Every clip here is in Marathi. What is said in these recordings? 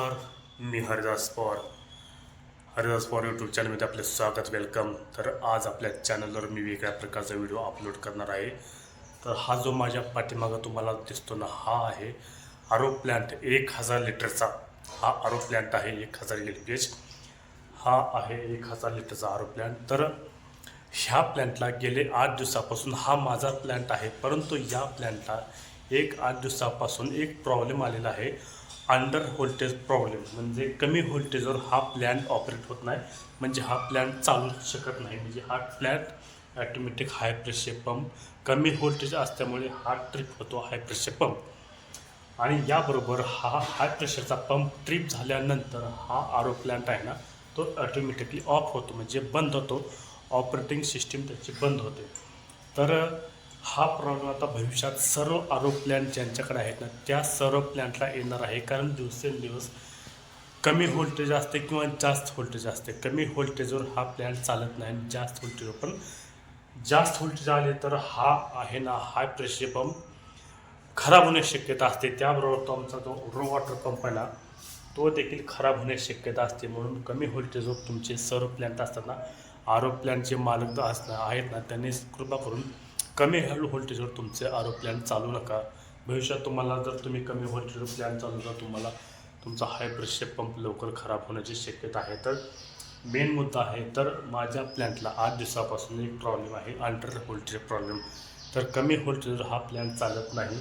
नमस्कार मी हरिदास पवार. हरिदास पवार यूट्यूब चॅनलमध्ये आपले स्वागत वेलकम तर आज आपल्या चॅनलवर मी वेगळ्या प्रकारचा व्हिडिओ अपलोड करणार आहे. तर हा जो माझ्या पाठीमागं तुम्हाला दिसतो ना हा आहे आरो प्लॅन्ट एक हजार लिटरचा. हा आरो प्लॅन्ट आहे एक हजार एल पी एच हा आहे एक हजार लिटरचा आरो प्लॅन्ट तर ह्या प्लॅन्टला गेले आठ दिवसापासून हा माझा प्लॅन्ट आहे. परंतु या प्लॅन्टला एक आठ दिवसापासून एक प्रॉब्लेम आलेला आहे. अंडर व्होल्टेज प्रॉब्लेम म्हणजे कमी व्होल्टेजवर हा प्लॅन ऑपरेट होत नाही म्हणजे हा प्लॅन चालू शकत नाही. म्हणजे हा plan automatic high pressure pump कमी व्होल्टेज असल्यामुळे हा ट्रिप होतो हाय प्रेशर पंप. आणि याबरोबर हा हाय प्रेशरचा पंप ट्रिप झाल्यानंतर हा आरो प्लॅन्ट आहे ना तो ऑटोमॅटिकली ऑफ होतो म्हणजे बंद होतो. ऑपरेटिंग सिस्टीम त्याची बंद होते. तर हा प्रॉब्लेम आता भविष्यात सर्व आरो प्लॅन ज्यांच्याकडे आहेत ना त्या सर्व प्लॅन्टला येणार आहे. कारण दिवसेंदिवस कमी व्होल्टेज असते किंवा जास्त व्होल्टेज असते. कमी व्होल्टेजवर हा प्लॅन्ट चालत नाही आणि जास्त व्होल्टेजवर पण जास्त व्होल्टेज आले तर हा आहे ना हाय प्रेशर पंप खराब होण्याची शक्यता असते. त्याबरोबर तो आमचा जो रो वॉटर पंप आहे ना तो देखील खराब होण्याची शक्यता असते. म्हणून कमी व्होल्टेजवर तुमचे सर्व प्लॅन्ट असतात ना आरो प्लॅनचे मालक असणार आहेत ना त्यांनी कृपा करून कमी हॅलो व्होल्टेजवर तुमचे आरो प्लॅन चालू नका. भविष्यात तुम्हाला जर तुम्ही कमी व्होल्टेजवर प्लॅन चालू तर तुम्हाला तुमचा हाय प्रेशर पंप लवकर खराब होण्याची शक्यता आहे. तर मेन मुद्दा आहे तर माझ्या प्लॅन्टला आठ दिवसापासून एक प्रॉब्लेम आहे अंडर व्होल्टेज प्रॉब्लेम तर कमी व्होल्टेजवर हा प्लॅन चालत नाही.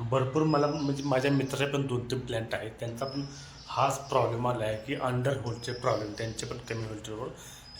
भरपूर मला म्हणजे माझ्या मित्राचे पण दोन तीन प्लॅन्ट आहेत. त्यांचा पण हाच प्रॉब्लेम आला आहे की अंडर व्होल्टेज प्रॉब्लेम त्यांचे पण कमी व्होल्टेजवर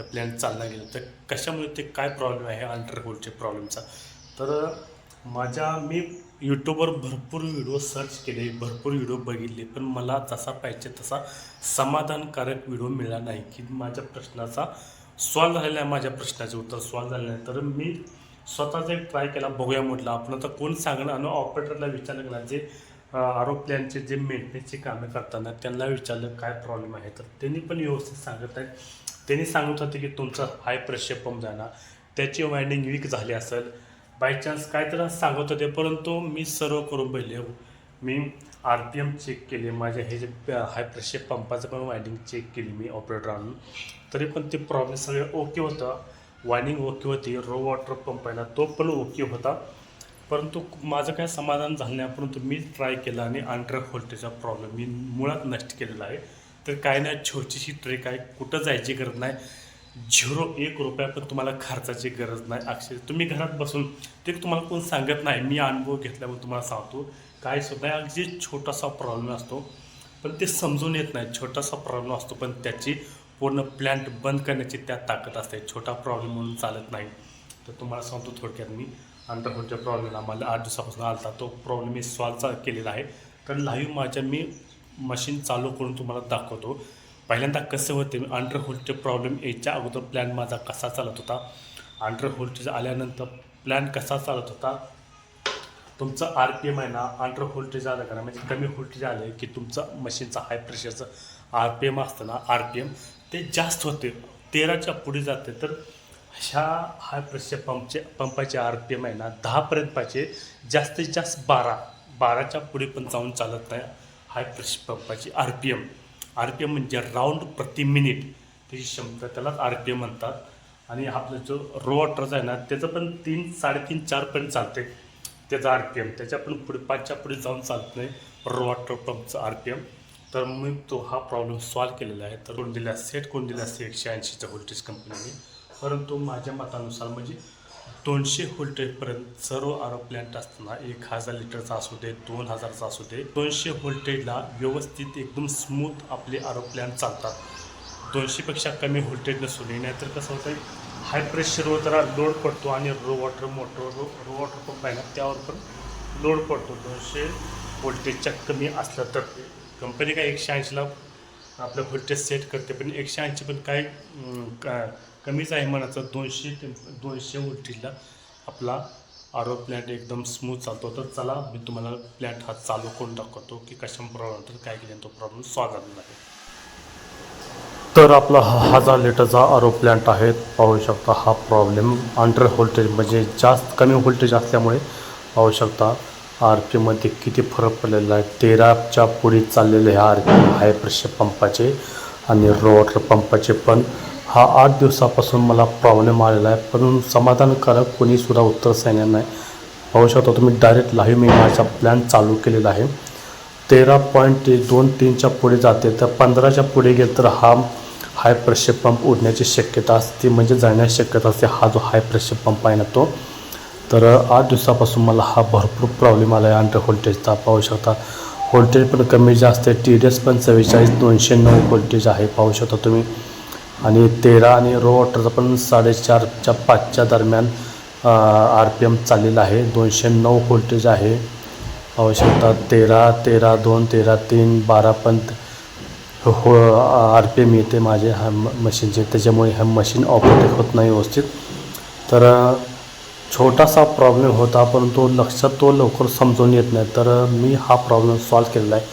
त्या प्लॅन चालला गेलं. तर कशामुळे ते काय प्रॉब्लेम आहे अंडर प्रॉब्लेमचा तर माझ्या मी यूट्यूबवर भरपूर व्हिडिओ सर्च केले भरपूर व्हिडिओ बघितले पण मला जसा पाहिजे तसा समाधानकारक व्हिडिओ मिळाला नाही की माझ्या प्रश्नाचा सॉल्व झालेला आहे माझ्या प्रश्नाचे उत्तर सॉल्व झालेलं आहे. तर मी स्वतःचा एक ट्राय केला बघूया म्हटलं आपण आता कोण सांगणार? आणि ऑपरेटरला विचारलं गेला जे आरोपल्यांचे जे मेंटेनन्सची कामे करताना त्यांना विचारलं काय प्रॉब्लेम आहे. तर त्यांनी पण व्यवस्थित सांगत आहेत. त्यांनी सांगत होते की तुमचा हाय प्रेशर पंप जाणार त्याची वायंडिंग वीक झाली असेल. बाय चान्स काय तर सांगत होते परंतु मी सर्व करून पहिले हो. मी आर पी एम चेक केले माझ्या हे जे हाय प्रेशर पंपाचं पण वायंडिंग चेक केली मी ऑपरेटर आणून. तरी पण ते प्रॉब्लेम सगळे ओके होतं. वायंडिंग ओके होती. रो वॉटर पंप आहे ना तो पण ओके होता. परंतु माझं काय समाधान झालं नाही परंतु मी ट्राय केला आणि अंडर होल्टेजचा प्रॉब्लेम मी मुळात नष्ट केलेला आहे. तर काय नाही छोटीशी ट्रेक आहे कुठं जायची गरज नाही. झिरो एक रुपया पण तुम्हाला खर्चाची गरज नाही. अक्षर तुम्ही घरात बसून ते तुम्हाला कोण सांगत नाही. मी अनुभव घेतल्यामुळे तुम्हाला सांगतो. काय सुद्धा अगदी छोटासा प्रॉब्लेम असतो. पण ते समजून येत नाही. छोटासा प्रॉब्लेम असतो पण त्याची पूर्ण प्लॅन्ट बंद करण्याची त्या ताकद असते. छोटा प्रॉब्लेम म्हणून चालत नाही. तर तुम्हाला सांगतो थोडक्यात मी. अंडर प्रॉब्लेम आम्हाला आठ दिवसापासून आला होता तो प्रॉब्लेम मी सॉल्व केलेला आहे. तर लाईव्ह माझ्या मी मशीन चालू करून तुम्हाला दाखवतो. पहिल्यांदा कसं होते? मी अंडरहोल्डचे प्रॉब्लेम याच्या अगोदर प्लॅन माझा कसा चालत होता? अंडरहोल्डचे आल्यानंतर प्लॅन कसा चालत होता? तुमचं आर पी एम आहे ना अंडर व्होल्टेज आलं का ना म्हणजे कमी व्होल्टेज आलं की तुमचं मशीनचं हाय प्रेशरचं आर पी एम असतं ना आर पी एम ते जास्त होते. तेराच्या पुढे जाते. तर ह्या हाय प्रेशर पंपचे पंपाचे आर पी एम आहे ना दहापर्यंत पाहिजे जास्तीत जास्त बारा बाराच्या पुढे पण जाऊन चालत नाही हाय प्रेशर पंपाची R P M R P M म्हणजे राऊंड प्रति मिनिट त्याची क्षमता त्यालाच आर पी एम म्हणतात. आणि आपलं जो रो वॉटरचा आहे ना त्याचं पण तीन साडेतीन चारपर्यंत चालते त्याचा आर पी एम त्याच्या पण पुढे पाचच्या पुढे जाऊन चालत नाही रो वॉटर पंपचं आर पी एम तर मी तो हा प्रॉब्लेम सॉल्व केलेला आहे. तर कोण दिला? सेट कोण दिला? असते एकशे ऐंशीच्या व्होल्टेज कंपनीने परंतु माझ्या मतानुसार म्हणजे दोनशे व्होल्टेजपर्यंत सर्व आरो प्लॅन्ट असताना एक हजार लिटरचा असू दे दोन हजारचा असू दे दोनशे व्होल्टेजला व्यवस्थित एकदम स्मूथ आपले आरो प्लॅन्ट चालतात. दोनशेपेक्षा कमी व्होल्टेज नसू नये नाहीतर कसं होतं हाय प्रेशरवर जरा लोड पडतो आणि RO water motor RO RO water pump आहे ना त्यावर पण लोड पडतो. दोनशे व्होल्टेजच्या कमी असलं तर. कंपनी काय एकशे ऐंशीला आपलं व्होल्टेज सेट करते पण एकशे ऐंशी पण काय का कमीच आहे म्हणायचं. दोनशे ते दोनशे व्होल्टेजला आपला आरो प्लॅट एकदम स्मूथ चालतो. तर चला मी तुम्हाला प्लॅन्ट हा चालू करून दाखवतो की कशा प्रॉब्लेम तर काय केलं तो प्रॉब्लेम सॉल्व झालेला आहे. तर आपला हा हजार लिटरचा आरो प्लॅन्ट आहे. पाहू शकता हा प्रॉब्लेम अंडर व्होल्टेज म्हणजे जास्त कमी व्होल्टेज असल्यामुळे पाहू शकता आर पीमध्ये किती फरक पडलेला आहे. तेराच्या पुढे चाललेले हे आर पी हाय प्रेशर पंपाचे आणि रो वॉटर पंपाचे पण हा आठ दिवसापासून मला प्रॉब्लेम आलेला आहे. पण समाधानकारक कोणीसुद्धा उत्तर सांगणार नाही. पाहू शकता तुम्ही डायरेक्ट लाईव्ह मी माझा प्लॅन चालू केलेला आहे. तेरा पॉईंट ते दोन तीनच्या पुढे जाते. तर पंधराच्या पुढे गेलं तर हा हाय प्रेशर पंप उडण्याची शक्यता असते. म्हणजे जाण्याची शक्यता असते. हा जो हाय प्रेशर पंप आहे ना तो. तर आठ दिवसापासून मला हा भरपूर प्रॉब्लेम आला आहे अंडर व्होल्टेजचा पाहू शकता. व्होल्टेज पण कमी जास्त आहे. टी डी एस पण चव्वेचाळीस दोनशे नऊ व्होल्टेज आहे. पाहू शकता तुम्ही. आणि तेरा आणि रो वॉटरचा पण साडेचारच्या पाचच्या दरम्यान आर पी एम चाललेला आहे. दोनशे नऊ व्होल्टेज आहे. आवश्यकता तेरा तेरा दोन तेरा तीन बारा पण हो, हो आर पी एम येते माझे. ह्या म मशीनचे त्याच्यामुळे ह्या मशीन ऑपरेट होत नाही व्यवस्थित. तर छोटासा प्रॉब्लेम होता परंतु लक्षात तो लवकर समजून येत नाही. तर मी हा प्रॉब्लेम सॉल्व केलेला आहे.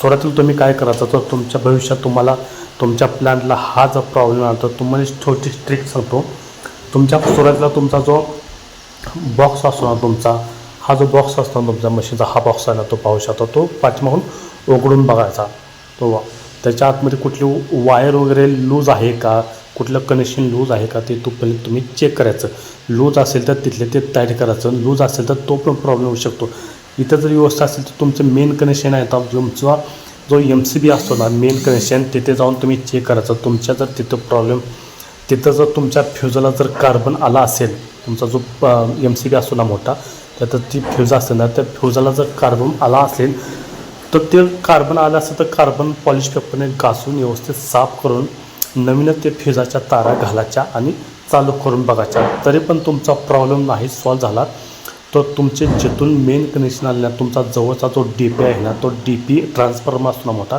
सुरुवातीला तुम्ही काय करायचा? तर तुमच्या भविष्यात तुम्हाला तुमच्या प्लॅनला हा जर प्रॉब्लेम आला तर तुम्हाला छोटी ट्रिक सांगतो. तुमच्या सुरुवातीला तुमचा जो बॉक्स असतो ना तुमचा हा जो बॉक्स असतो ना तुमच्या मशीनचा हा बॉक्स आहे ना तो पाहू शकता. तो पाठीमागून उघडून बघायचा. तो त्याच्या आतमध्ये कुठली वायर वगैरे लूज आहे का? कुठलं कनेक्शन लूज आहे का? ते तो पहिले तुम्ही चेक करायचं. लूज असेल तर तिथले ते टाईट करायचं. लूज असेल तर तो पण प्रॉब्लेम होऊ शकतो. इथं जर व्यवस्था असेल तर तुमचं मेन कनेक्शन आहे. तर तुमचा जो एम सी बी असतो ना मेन कनेक्शन तिथे जाऊन तुम्ही चेक करायचं. तुमच्या जर तिथं प्रॉब्लेम तिथं जर तुमच्या फ्युजाला जर कार्बन आला असेल तुमचा जो एम सी बी असतो ना मोठा त्यात ती फ्यूज असते ना त्या फ्युजाला जर कार्बन आला असेल तर ते कार्बन आलं असेल तर कार्बन पॉलिश पेपरने घासून व्यवस्थित साफ करून नवीनच ते फ्युजाच्या तारा घालायच्या आणि चालू करून बघायच्या. तरी पण तुमचा प्रॉब्लेम नाही सॉल्व झाला. तर तुमचे जिथून मेन कनेक्शन आले ना तुमचा जवळचा जो डी पी आहे ना तो डी पी ट्रान्सफॉर्मर असतो ना मोठा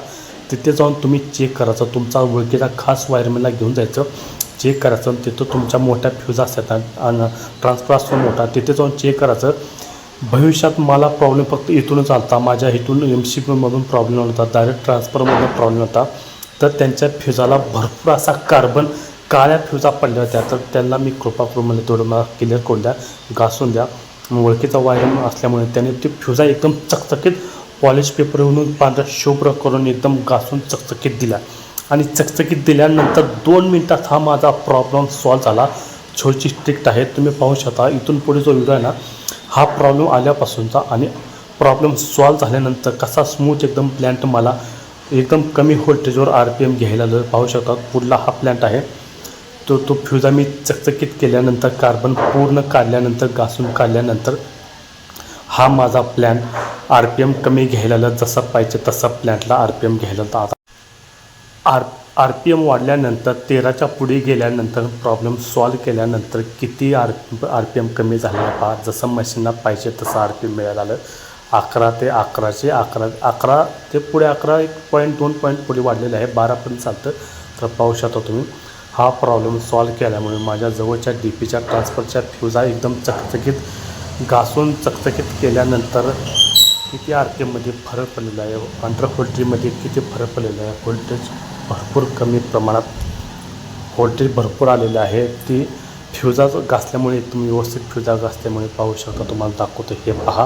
तिथे जाऊन तुम्ही चेक करायचं. तुमचा ओळखीचा खास वायरमॅनला घेऊन जायचं. चेक करायचं आणि तिथं तुमच्या मोठ्या फ्यूज असतात आणि ट्रान्सफर असतो मोठा तिथे जाऊन चेक करायचं. भविष्यात मला प्रॉब्लेम फक्त इथूनच आलता माझ्या इथून एम सी पीमधून प्रॉब्लेम होता डायरेक्ट ट्रान्सफरमधून प्रॉब्लेम होता. तर त्यांच्या फ्युजाला भरपूर असा कार्बन काळ्या फ्युजा पडल्या होत्या. तर त्यांना मी कृपा करून म्हणजे तेवढं मला क्लिअर करून द्या घासून द्या. ओळखीचा वायर असल्यामुळे त्याने ती फ्युजा एकदम चकचकीत पॉलिश पेपरवरून पांढरा शुभ्र करून एकदम घासून चकचकीत दिला. आणि चकचकीत दिल्यानंतर दोन मिनटात हा माझा प्रॉब्लेम सॉल्व झाला. छोटी स्ट्रिक्ट आहे. तुम्ही पाहू शकता इथून पुढे जो व्हिडिओ आहे ना हा प्रॉब्लेम आल्यापासूनचा आणि प्रॉब्लेम सॉल्व झाल्यानंतर कसा स्मूथ एकदम प्लॅन्ट मला एकदम कमी व्होल्टेजवर आर पी एम घ्यायला पाहू शकता पुढला हा प्लॅन्ट आहे. तो तो फ्यूज मी चकचकीत केल्यानंतर कार्बन पूर्ण काढल्यानंतर घासून काढल्यानंतर हा माझा प्लॅन आर पी एम कमी घ्यायला जसा पाहिजे तसा प्लॅनला आर पी एम घ्यायला आता. आर आर पी एम वाढल्यानंतर तेराच्या पुढे गेल्यानंतर प्रॉब्लेम सॉल्व केल्यानंतर किती आर आर पी एम कमी झालेला पहा. जसं मशीनला पाहिजे तसं आर पी एम मिळायला आलं अकरा ते अकराशे अकरा अकरा ते पुढे अकरा एक पॉईंट दोन पॉईंट पुढे वाढलेलं आहे. बारापर्यंत चालतं. तर पाहू शकता तुम्ही. हा प्रॉब्लेम सॉल्व केल्यामुळे माझ्या जवळच्या डी पीच्या ट्रान्सफरच्या फ्युजा एकदम चकचकीत घासून चकचकीत केल्यानंतर किती आर पी फरक पडलेला आहे? अंडर व्होल्टेजमध्ये किती फरक पडलेला आहे? व्होल्टेज भरपूर कमी प्रमाणात व्होल्टेज भरपूर आलेले आहे. ती फ्युजा घासल्यामुळे तुम्ही व्यवस्थित फ्युजा घासल्यामुळे पाहू शकता. तुम्हाला दाखवतो. हे पहा.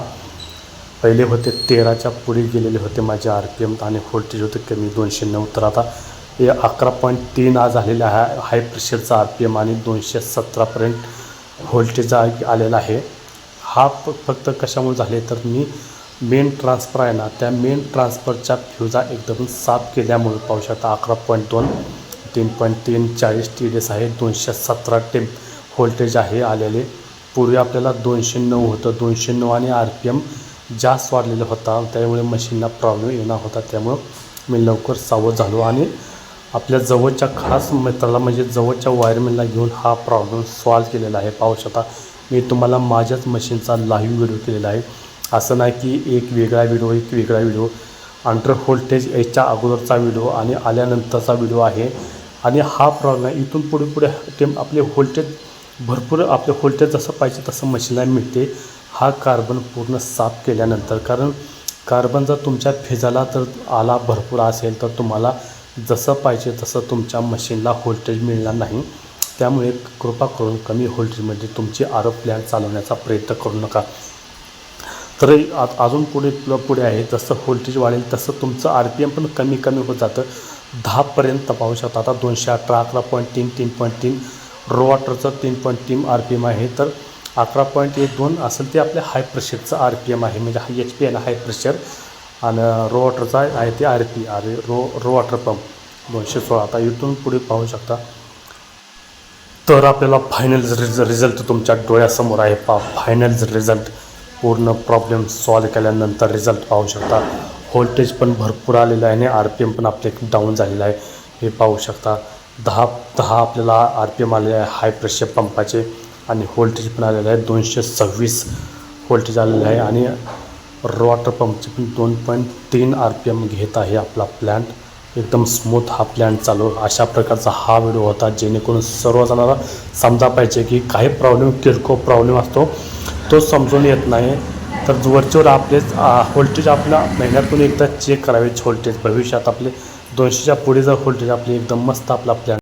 पहिले होते तेराच्या पुढे गेलेले होते माझे आर पी एम आणि व्होल्टेज होते कमी दोनशे नऊ. तर आता हे अकरा पॉईंट तीन आज झालेलं आहे हाय प्रेशरचा आर पी एम आणि दोनशे सतरापर्यंत व्होल्टेज आलेला आहे. हा प फक्त कशामुळे झाले तर मी मेन ट्रान्सफर आहे ना त्या मेन ट्रान्सफरच्या फ्युजा एकदम साफ केल्यामुळे पाहू शकता अकरा पॉईंट दोन तीन पॉईंट तीन चाळीस टी डी एस आहे दोनशे सतरा टेम व्होल्टेज आहे आलेले. पूर्वी आपल्याला दोनशे नऊ होतं दोनशे नऊ आणि आर पी एम जास्त वाढलेला होता त्यामुळे मशीनला प्रॉब्लेम येणार होता त्यामुळं मी लवकर सावध झालो आणि आपल्या जवळच्या खास मित्राला म्हणजे जवळच्या वायरमॅनला घेऊन हा प्रॉब्लेम सॉल्व केलेला आहे. पाहू शकता मी तुम्हाला माझ्याच मशीनचा लाईव्ह व्हिडिओ केलेला आहे. असं नाही की एक वेगळा व्हिडिओ एक वेगळा व्हिडिओ अंडर व्होल्टेज याच्या अगोदरचा व्हिडिओ आणि आल्यानंतरचा व्हिडिओ आहे. आणि हा प्रॉब्लेम आहे इथून पुढे पुढे ते आपले व्होल्टेज भरपूर आपले व्होल्टेज जसं पाहिजे तसं मशीनला मिळते. हा कार्बन पूर्ण साफ केल्यानंतर कारण कार्बन जर तुमच्या फिजाला तर आला भरपूर असेल तर तुम्हाला जसं पाहिजे तसं तुमच्या मशीनला व्होल्टेज मिळणार नाही. त्यामुळे कृपा करून कमी व्होल्टेजमध्ये तुमची आरोप प्लॅन चालवण्याचा प्रयत्न करू नका. तर आ- अजून पुढे पुढे आहे जसं व्होल्टेज वाढेल तसं तुमचं आर पी एम पण कमी कमी होत जातं. दहापर्यंत पाहू शकता. आता दोनशे अठरा अकरा पॉईंट तीन तीन पॉईंट तीन रोवाटरचं तीन पॉईंट तीन आर पी एम आहे. तर अकरा पॉईंट एक दोन असेल ते आपल्या हाय प्रेशरचं आर पी एम आहे. म्हणजे हाय एच पी आहे ना हाय प्रेशर आणि रो वॉटरचा आहे ते R P R RO RO water pump दोनशे सोळा. आता इथून पुढे पाहू शकता. तर आपल्याला फायनल रिज रिझल्ट तुमच्या डोळ्यासमोर आहे. पा फायनल रिझल्ट पूर्ण प्रॉब्लेम सॉल्व केल्यानंतर रिझल्ट पाहू शकता. व्होल्टेज पण भरपूर आलेलं आहे आणि आर पी एम पण आपले डाऊन झालेलं आहे. हे पाहू शकता. दहा दहा आपल्याला आर पी एम आलेले आहे. हाय प्रेशर पंपाचे आणि व्होल्टेज पण आलेलं आहे. दोनशे सव्वीस व्होल्टेज आलेलं आहे आणि वॉटर पंपचे पण दोन पॉईंट तीन आर पी एम घेत आहे आपला प्लॅन्ट एकदम स्मूथ हा प्लॅन चालू. अशा प्रकारचा हा व्हिडिओ होता जेणेकरून सर्वजणांना समजा पाहिजे की काही प्रॉब्लेम किरकोळ प्रॉब्लेम असतो तो समजून येत नाही. तर वरच्यावर आपले व्होल्टेज आपल्या महिन्यातून एकदा चेक करावे व्होल्टेज भविष्यात आपले दोनशेच्या पुढे जर व्होल्टेज आपले एकदम मस्त आपला प्लॅन